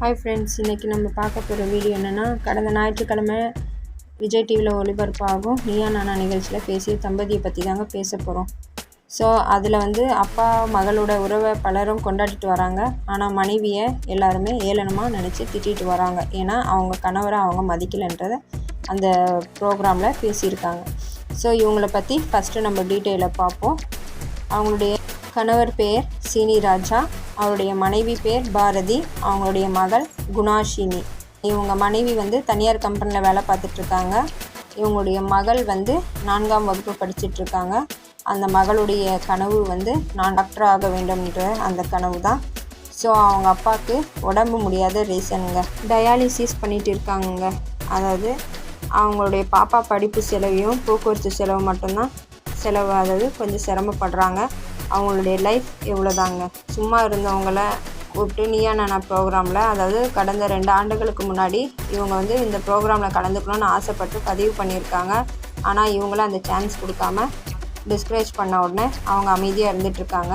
Hi friends இன்றைக்கி நம்ம பார்க்க போகிற வீடியோ என்னென்னா கடந்த ஞாயிற்றுக்கிழமை விஜய் டிவியில் ஒளிபரப்பாகும். நீயா நானா நிகழ்ச்சியில் பேசிய தம்பதியை பற்றி தாங்க பேச போகிறோம் ஸோ அதில் வந்து அப்பா மகளோட உறவை பலரும் கொண்டாடிட்டு வராங்க. ஆனால் மனைவியை எல்லாருமே ஏளனமாக நினச்சி திட்டிட்டு வராங்க. ஏன்னா அவங்க கணவரை அவங்க மதிக்கலைன்றதை அந்த ப்ரோக்ராமில் பேசியிருக்காங்க. ஸோ இவங்களை பற்றி ஃபஸ்ட்டு நம்ம டீட்டெயிலை பார்ப்போம். அவங்களுடைய கணவர் பேர் சீனி ராஜா அவருடைய மனைவி பேர் பாரதி அவங்களுடைய மகள் குணாஷினி. இவங்க மனைவி வந்து தனியார் கம்பெனியில் வேலை பார்த்துட்ருக்காங்க இவங்களுடைய மகள் வந்து நான்காம் வகுப்பு படிச்சிட்ருக்காங்க அந்த மகளுடைய கனவு வந்து நான் டாக்டர் ஆக வேண்டும்ன்ற அந்த கனவு தான். ஸோ அவங்க அப்பாவுக்கு உடம்பு முடியாத ரீசனுங்க டயாலிசிஸ் பண்ணிகிட்டு இருக்காங்க அதாவது அவங்களுடைய பாப்பா படிப்பு செலவையும் போக்குவரத்து செலவு மட்டும்தான் செலவு. அதாவது கொஞ்சம் சிரமப்படுறாங்க. அவங்களுடைய லைஃப் இவ்வளோதாங்க சும்மா இருந்தவங்கள கூப்பிட்டு நீயா நானா ப்ரோக்ராமில் அதாவது கடந்த ரெண்டு ஆண்டுகளுக்கு முன்னாடி இவங்க வந்து இந்த ப்ரோக்ராமில் கலந்துக்கணும்னு ஆசைப்பட்டு பதிவு பண்ணியிருக்காங்க. ஆனால் இவங்களும் அந்த சான்ஸ் கொடுக்காம டிஸ்கரேஜ் பண்ண உடனே அவங்க அமைதியாக இருந்துகிட்ருக்காங்க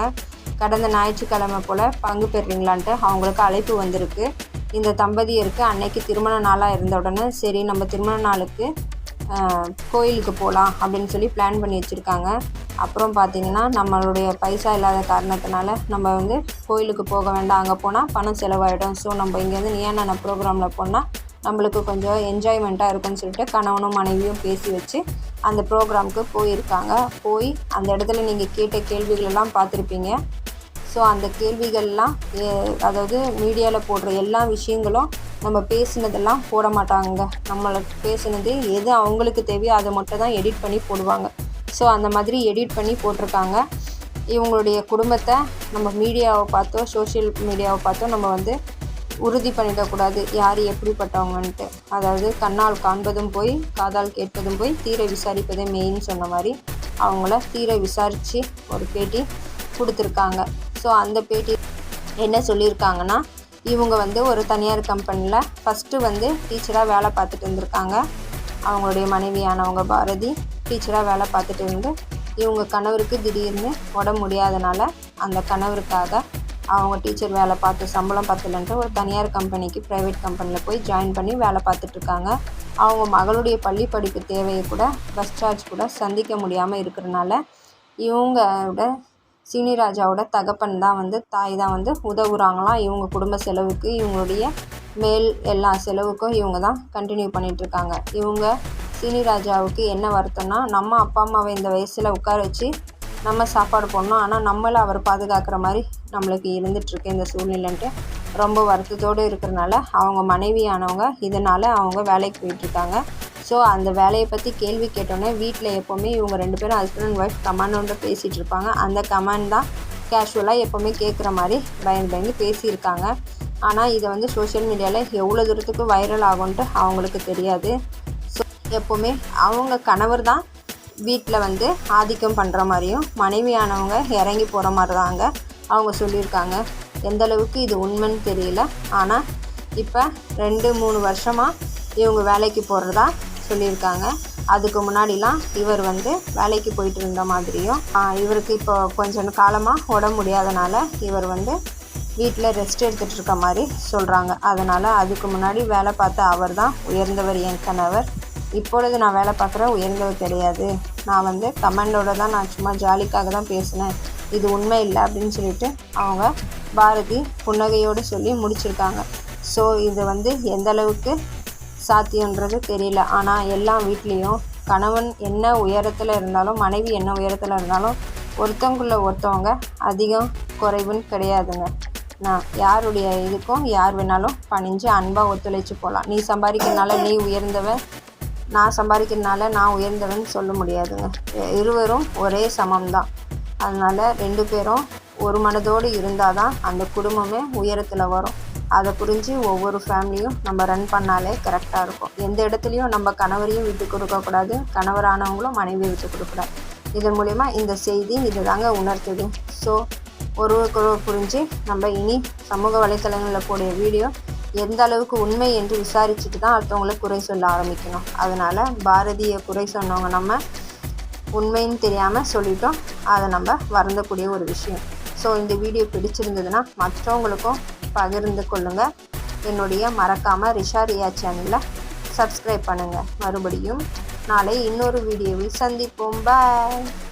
கடந்த ஞாயிற்றுக்கிழமை போல் பங்கு பெறுறீங்களான்ட்டு அவங்களுக்கு அழைப்பு வந்திருக்கு. இந்த தம்பதியருக்கு அன்னைக்கு திருமண நாளாக இருந்த உடனே சரி நம்ம திருமண நாளுக்கு கோயிலுக்கு போகலாம் அப்படின்னு சொல்லி பிளான் பண்ணி வச்சுருக்காங்க. அப்புறம் பார்த்திங்கன்னா நம்மளுடைய பைசா இல்லாத காரணத்தினால நம்ம வந்து கோயிலுக்கு போக வேண்டாம். அங்கே போனால் பணம் செலவாயிடும். ஸோ நம்ம இங்கேருந்து நீயான ப்ரோக்ராமில் போனால் நம்மளுக்கு கொஞ்சம் என்ஜாய்மெண்ட்டாக இருக்கும்னு சொல்லிட்டு கணவனும் மனைவியும் பேசி வச்சு அந்த ப்ரோக்ராமுக்கு போயிருக்காங்க. போய் அந்த இடத்துல நீங்கள் கேட்ட கேள்விகளெல்லாம் பார்த்துருப்பீங்க. ஸோ அந்த கேள்விகள்லாம் அதாவது மீடியாவில் போடுற எல்லா விஷயங்களும் நம்ம பேசினதெல்லாம் போட மாட்டாங்க நம்மளுக்கு பேசினது எது அவங்களுக்கு தேவையோ அதை மட்டும் தான் எடிட் பண்ணி போடுவாங்க. ஸோ அந்த மாதிரி எடிட் பண்ணி போட்டிருக்காங்க. இவங்களுடைய குடும்பத்தை நம்ம மீடியாவை பார்த்தோ சோஷியல் மீடியாவை பார்த்தோ நம்ம வந்து உறுதி பண்ணிடக்கூடாது யார் எப்படிப்பட்டவங்கன்ட்டு. அதாவது கண்ணால் காண்பதும் போய் காதால் கேட்பதும் போய் தீர விசாரிப்பதே மெயின் சொன்ன மாதிரி அவங்கள தீர விசாரித்து ஒரு பேட்டி கொடுத்துருக்காங்க. ஸோ அந்த பேட்டி என்ன சொல்லியிருக்காங்கன்னா இவங்க வந்து ஒரு தனியார் கம்பெனியில் ஃபஸ்ட்டு வந்து டீச்சராக வேலை பார்த்துட்டு இருந்திருக்காங்க. அவங்களுடைய மனைவியானவங்க பாரதி டீச்சராக வேலை பார்த்துட்டு இருந்து இவங்க கணவருக்கு திடீர்னு உடம்பு முடியாதனால அந்த கணவருக்காக அவங்க டீச்சர் வேலை பார்த்து சம்பளம் பத்தலைன்ட்டு ஒரு தனியார் கம்பெனிக்கு ப்ரைவேட் கம்பெனியில் போய் ஜாயின் பண்ணி வேலை பார்த்துட்ருக்காங்க அவங்க மகளுடைய பள்ளி படிப்பு தேவையை கூட பஸ் சார்ஜ் கூட சந்திக்க முடியாமல் இருக்கிறனால இவங்களோட சீனிராஜாவோட தகப்பன் தான் வந்து தாய் தான் வந்து உதவுறாங்களாம். இவங்க குடும்ப செலவுக்கு இவங்களுடைய மேல் எல்லா செலவுக்கும் இவங்க தான் கண்டினியூ பண்ணிகிட்ருக்காங்க இவங்க சீனிராஜாவுக்கு என்ன வருத்தம்னா நம்ம அப்பா அம்மாவை இந்த வயசில் உட்கார வச்சு நம்ம சாப்பாடு போடணும். ஆனால் நம்மளை அவர் பாதுகாக்கிற மாதிரி நம்மளுக்கு இருந்துகிட்ருக்கு இந்த சூழ்நிலைன்ட்டு ரொம்ப வருத்தத்தோடு இருக்கிறனால அவங்க மனைவியானவங்க இதனால் அவங்க வேலைக்கு போயிட்டுருக்காங்க ஸோ அந்த வேலையை பற்றி கேள்வி கேட்டோன்னே வீட்டில் எப்போவுமே இவங்க ரெண்டு பேரும் ஹஸ்பண்ட் அண்ட் ஒய்ஃப் கமாண்டோட பேசிகிட்டு இருப்பாங்க. அந்த கமாண்ட் தான் கேஷுவலாக எப்போவுமே கேட்குற மாதிரி பயந்து பயந்து பேசியிருக்காங்க. ஆனால் இதை வந்து சோஷியல் மீடியாவில் எவ்வளோ தூரத்துக்கு வைரல் ஆகும்ன்ட்டு அவங்களுக்கு தெரியாது. ஸோ எப்போவுமே அவங்க கணவர் தான் வீட்டில் வந்து ஆதிக்கம் பண்ணுற மாதிரியும் மனைவியானவங்க இறங்கி போகிற மாதிரி தாங்க அவங்க சொல்லியிருக்காங்க. எந்த அளவுக்கு இது உண்மைன்னு தெரியல. ஆனால் இப்போ ரெண்டு மூணு வருஷமாக இவங்க வேலைக்கு போகிறதா சொல்லியிருக்காங்க. அதுக்கு முன்னாடிலாம் இவர் வந்து வேலைக்கு போயிட்டு இருந்த மாதிரியும் இவருக்கு இப்போ கொஞ்சம் காலமாக உடம்பு முடியாதனால இவர் வந்து வீட்டில் ரெஸ்ட் எடுத்துகிட்டு இருக்க மாதிரி சொல்கிறாங்க அதனால் அதுக்கு முன்னாடி வேலை பார்த்த அவர் தான் உயர்ந்தவர் என் கணவர். இப்பொழுது நான் வேலை பார்க்குற உயர்ந்தவர் கிடையாது. நான் வந்து கமெண்டோட தான் நான் சும்மா ஜாலிக்காக தான் பேசினேன். இது உண்மை இல்லை அப்படின்னு சொல்லிட்டு அவங்க பாரதி புன்னகையோடு சொல்லி முடிச்சிருக்காங்க. ஸோ இது வந்து எந்த அளவுக்கு சாத்தியன்றது தெரியல. ஆனால் எல்லா வீட்லேயும் கணவன் என்ன உயரத்தில் இருந்தாலும் மனைவி என்ன உயரத்தில் இருந்தாலும் ஒருத்தவங்குள்ள ஒருத்தவங்க அதிகம் குறைவுன்னு கிடையாதுங்க. நான் யாருடைய இதுக்கும் யார் வேணாலும் பணிஞ்சு அன்பாக ஒத்துழைச்சி போகலாம் நீ சம்பாதிக்கிறதுனால நீ உயர்ந்தவன் நான் சம்பாதிக்கிறதுனால நான் உயர்ந்தவன் சொல்ல முடியாதுங்க. இருவரும் ஒரே சமம் தான் அதனால் ரெண்டு பேரும் ஒரு மனதோடு இருந்தால் தான் அந்த குடும்பமே உயரத்தில் வரும். அதை புரிஞ்சு ஒவ்வொரு ஃபேமிலியும் நம்ம ரன் பண்ணாலே கரெக்டாக இருக்கும். எந்த இடத்துலையும் நம்ம கணவரையும் விட்டு கொடுக்கக்கூடாது கணவரானவங்களும் மனைவியை விட்டு கொடுக்கூடாது இதன் மூலிமா இந்த செய்தி இது தாங்க உணர்த்துது. ஸோ ஒருவருக்கொருவர் புரிஞ்சு நம்ம இனி சமூக வலைத்தளங்களில் கூடிய வீடியோ எந்த அளவுக்கு உண்மை என்று விசாரிச்சுட்டு தான் அடுத்தவங்களை குறை சொல்ல ஆரம்பிக்கணும். அதனால் பாரதியை குறை சொன்னவங்க நம்ம உண்மைன்னு தெரியாமல் சொல்லிட்டோம். அதை நம்ம வருந்தக்கூடிய ஒரு விஷயம். ஸோ இந்த வீடியோ பிடிச்சிருந்ததுன்னா மற்றவங்களுக்கும் பகிர்ந்து கொள்ளுங்கள் என்னுடைய மறக்காமல் ரிஷா ரியா சேனலை சப்ஸ்கிரைப் பண்ணுங்கள் மறுபடியும் நாளை இன்னொரு வீடியோவில் சந்திப்போம். பாய்